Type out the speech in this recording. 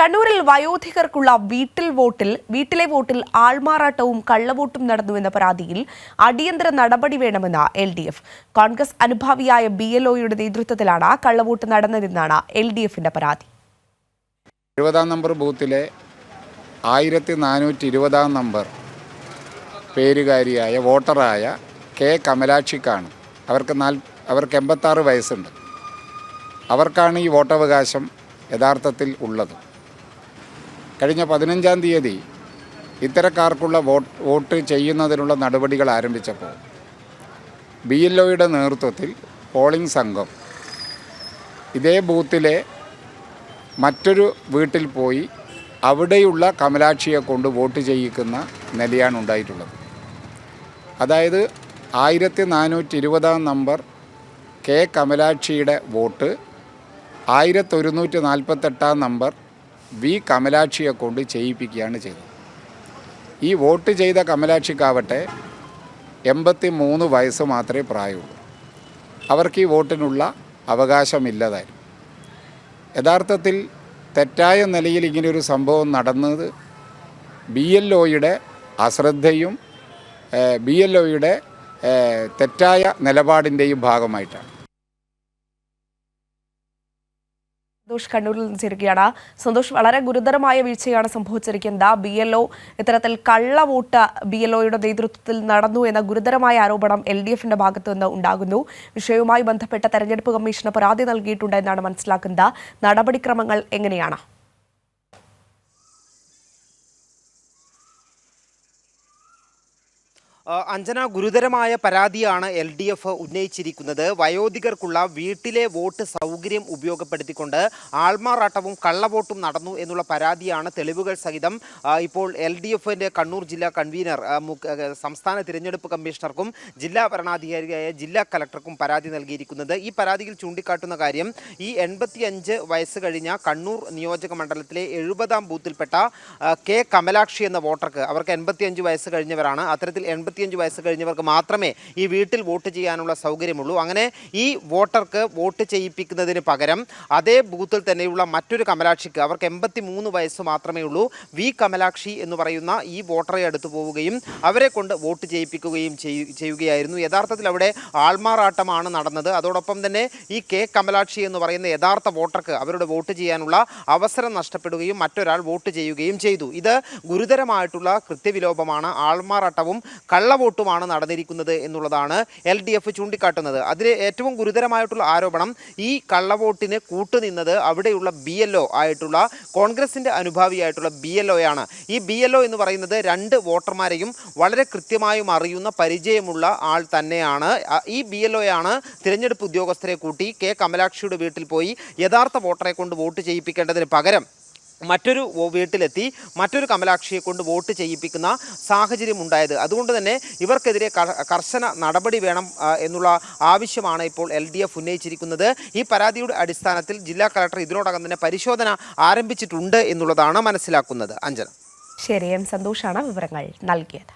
കണ്ണൂരിൽ വയോധികർക്കുള്ള വീട്ടിൽ വോട്ടിൽ വീട്ടിലെ വോട്ടിൽ ആൾമാറാട്ടവും കള്ളവോട്ടും നടന്നുവെന്ന പരാതിയിൽ അടിയന്തര നടപടി വേണമെന്ന് എൽ ഡി എഫ്. കോൺഗ്രസ് അനുഭാവിയായ ബി എൽ ഒയുടെ നേതൃത്വത്തിലാണ് കള്ളവോട്ട് നടന്നതെന്നാണ് എൽ ഡി എഫിന്റെ പരാതി. എഴുപതാം നമ്പർ ബൂത്തിലെ ആയിരത്തി നാനൂറ്റി ഇരുപതാം നമ്പർ പേരുകാരിയായ വോട്ടറായ കെ കമലാക്ഷിക്കാണ്. അവർക്ക് നാൽ അവർക്ക് എൺപത്താറ് വയസ്സുണ്ട്. അവർക്കാണ് ഈ വോട്ടവകാശം യഥാർത്ഥത്തിൽ ഉള്ളത്. കഴിഞ്ഞ പതിനഞ്ചാം തീയതി ഇത്തരക്കാർക്കുള്ള വോട്ട് വോട്ട് ചെയ്യുന്നതിനുള്ള നടപടികൾ ആരംഭിച്ചപ്പോൾ ബി എൽ ഒയുടെ നേതൃത്വത്തിൽ പോളിംഗ് സംഘം ഇതേ ബൂത്തിലെ മറ്റൊരു വീട്ടിൽ പോയി അവിടെയുള്ള കമലാക്ഷിയെ കൊണ്ട് വോട്ട് ചെയ്യിക്കുന്ന നിലയാണ് ഉണ്ടായിട്ടുള്ളത്. അതായത് ആയിരത്തി നാനൂറ്റി ഇരുപതാം നമ്പർ കെ കമലാക്ഷിയുടെ വോട്ട് ആയിരത്തി ഒരുന്നൂറ്റി നാൽപ്പത്തെട്ടാം നമ്പർ വി കമലാക്ഷിയെ കൊണ്ട് ചെയ്യിപ്പിക്കുകയാണ് ചെയ്തത്. ഈ വോട്ട് ചെയ്ത കമലാക്ഷിക്കാവട്ടെ എൺപത്തി മൂന്ന് വയസ്സ് മാത്രമേ പ്രായമുള്ളൂ. അവർക്ക് ഈ വോട്ടിനുള്ള അവകാശമില്ലതായിരുന്നു. യഥാർത്ഥത്തിൽ തെറ്റായ നിലയിൽ ഇങ്ങനെയൊരു സംഭവം നടന്നത് ബി എൽ ഒയുടെ അശ്രദ്ധയും ബി എൽ ഒയുടെ തെറ്റായ നിലപാടിന്റെയും ഭാഗമായിട്ടാണ്. സന്തോഷ് കണ്ണൂരിൽ നിന്ന് ചേരുകയാണ് സന്തോഷ് വളരെ ഗുരുതരമായ വീഴ്ചയാണ് സംഭവിച്ചിരിക്കുന്നത്. ബി എൽ ഒ ഇത്തരത്തിൽ കള്ളവോട്ട് ബി എൽ ഒയുടെ നേതൃത്വത്തിൽ നടന്നു എന്ന ഗുരുതരമായ ആരോപണം എൽ ഡി എഫിന്റെ ഭാഗത്തു നിന്ന് ഉണ്ടാകുന്നു. വിഷയവുമായി ബന്ധപ്പെട്ട തെരഞ്ഞെടുപ്പ് കമ്മീഷന് പരാതി നൽകിയിട്ടുണ്ട് എന്നാണ് മനസ്സിലാക്കുന്നത്. നടപടിക്രമങ്ങൾ എങ്ങനെയാണ്? അഞ്ജന ഗുരുതരമായ പരാതിയാണ് എൽ ഡി എഫ് ഉന്നയിച്ചിരിക്കുന്നത്. വയോധികർക്കുള്ള വീട്ടിലെ വോട്ട് സൗകര്യം ഉപയോഗപ്പെടുത്തിക്കൊണ്ട് ആൾമാറാട്ടവും കള്ളവോട്ടും നടന്നു എന്നുള്ള പരാതിയാണ് തെളിവുകൾ സഹിതം ഇപ്പോൾ എൽ ഡി എഫിന്റെ കണ്ണൂർ ജില്ലാ കൺവീനർ സംസ്ഥാന തിരഞ്ഞെടുപ്പ് കമ്മീഷണർക്കും ജില്ലാ ഭരണാധികാരിയായ ജില്ലാ കലക്ടർക്കും പരാതി നൽകിയിരിക്കുന്നത്. ഈ പരാതിയിൽ ചൂണ്ടിക്കാട്ടുന്ന കാര്യം ഈ എൺപത്തിയഞ്ച് വയസ്സ് കഴിഞ്ഞ കണ്ണൂർ നിയോജക മണ്ഡലത്തിലെ എഴുപതാം ബൂത്തിൽപ്പെട്ട കെ കമലാക്ഷി എന്ന വോട്ടർക്ക് അവർക്ക് എൺപത്തിയഞ്ച് വയസ്സ് കഴിഞ്ഞവരാണ്. അത്തരത്തിൽ എൺപത്തിയഞ്ച് വയസ്സ് കഴിഞ്ഞവർക്ക് മാത്രമേ ഈ വീട്ടിൽ വോട്ട് ചെയ്യാനുള്ള സൗകര്യമുള്ളൂ. അങ്ങനെ ഈ വോട്ടർക്ക് വോട്ട് ചെയ്യിപ്പിക്കുന്നതിന് പകരം അതേ ബൂത്തിൽ തന്നെയുള്ള മറ്റൊരു കമലാക്ഷിക്ക് അവർക്ക് എൺപത്തി മൂന്ന് വയസ്സ് മാത്രമേ ഉള്ളൂ. വി കമലാക്ഷി എന്ന് പറയുന്ന ഈ വോട്ടറെ അടുത്ത് പോവുകയും അവരെ കൊണ്ട് വോട്ട് ചെയ്യിപ്പിക്കുകയും ചെയ്യ- ചെയ്യുകയായിരുന്നു. യഥാർത്ഥത്തിൽ അവിടെ ആൾമാറാട്ടമാണ് നടന്നത്. അതോടൊപ്പം തന്നെ ഈ കെ കമലാക്ഷി എന്ന് പറയുന്ന യഥാർത്ഥ വോട്ടർക്ക് അവരുടെ വോട്ട് ചെയ്യാനുള്ള അവസരം നഷ്ടപ്പെടുകയും മറ്റൊരാൾ വോട്ട് ചെയ്യുകയും ചെയ്തു. ഇത് ഗുരുതരമായിട്ടുള്ള കൃത്യവിലോപമാണ്. ആൾമാറാട്ടവും കള്ളവോട്ടുമാണ് നടന്നിരിക്കുന്നത് എന്നുള്ളതാണ് എൽ ഡി എഫ് ചൂണ്ടിക്കാട്ടുന്നത്. അതിൽ ഏറ്റവും ഗുരുതരമായിട്ടുള്ള ആരോപണം ഈ കള്ളവോട്ടിന് കൂട്ടുനിന്നത് അവിടെയുള്ള ബി എൽ ഒ ആയിട്ടുള്ള കോൺഗ്രസിന്റെ അനുഭാവിയായിട്ടുള്ള ബി എൽ ഒയാണ് ഈ ബി എൽ ഒ എന്ന് പറയുന്നത് രണ്ട് വോട്ടർമാരെയും വളരെ കൃത്യമായും അറിയുന്ന പരിചയമുള്ള ആൾ തന്നെയാണ്. ഈ ബി എൽ ഒയാണ് തിരഞ്ഞെടുപ്പ് ഉദ്യോഗസ്ഥരെ കൂട്ടി കെ കമലാക്ഷിയുടെ വീട്ടിൽ പോയി യഥാർത്ഥ വോട്ടറെ കൊണ്ട് വോട്ട് ചെയ്യിപ്പിക്കേണ്ടതിന് പകരം മറ്റൊരു വീട്ടിലെത്തി മറ്റൊരു കമലാക്ഷിയെ കൊണ്ട് വോട്ട് ചെയ്യിപ്പിക്കുന്ന സാഹചര്യം ഉണ്ടായത്. അതുകൊണ്ട് തന്നെ ഇവർക്കെതിരെ കർശന നടപടി വേണം എന്നുള്ള ആവശ്യമാണ് ഇപ്പോൾ എൽ ഡി എഫ് ഉന്നയിച്ചിരിക്കുന്നത്. ഈ പരാതിയുടെ അടിസ്ഥാനത്തിൽ ജില്ലാ കളക്ടർ ഇതിനോടകം തന്നെ പരിശോധന ആരംഭിച്ചിട്ടുണ്ട് എന്നുള്ളതാണ് മനസ്സിലാക്കുന്നത്. അഞ്ജന. ശരി എം സന്തോഷാണ് വിവരങ്ങൾ നൽകിയത്.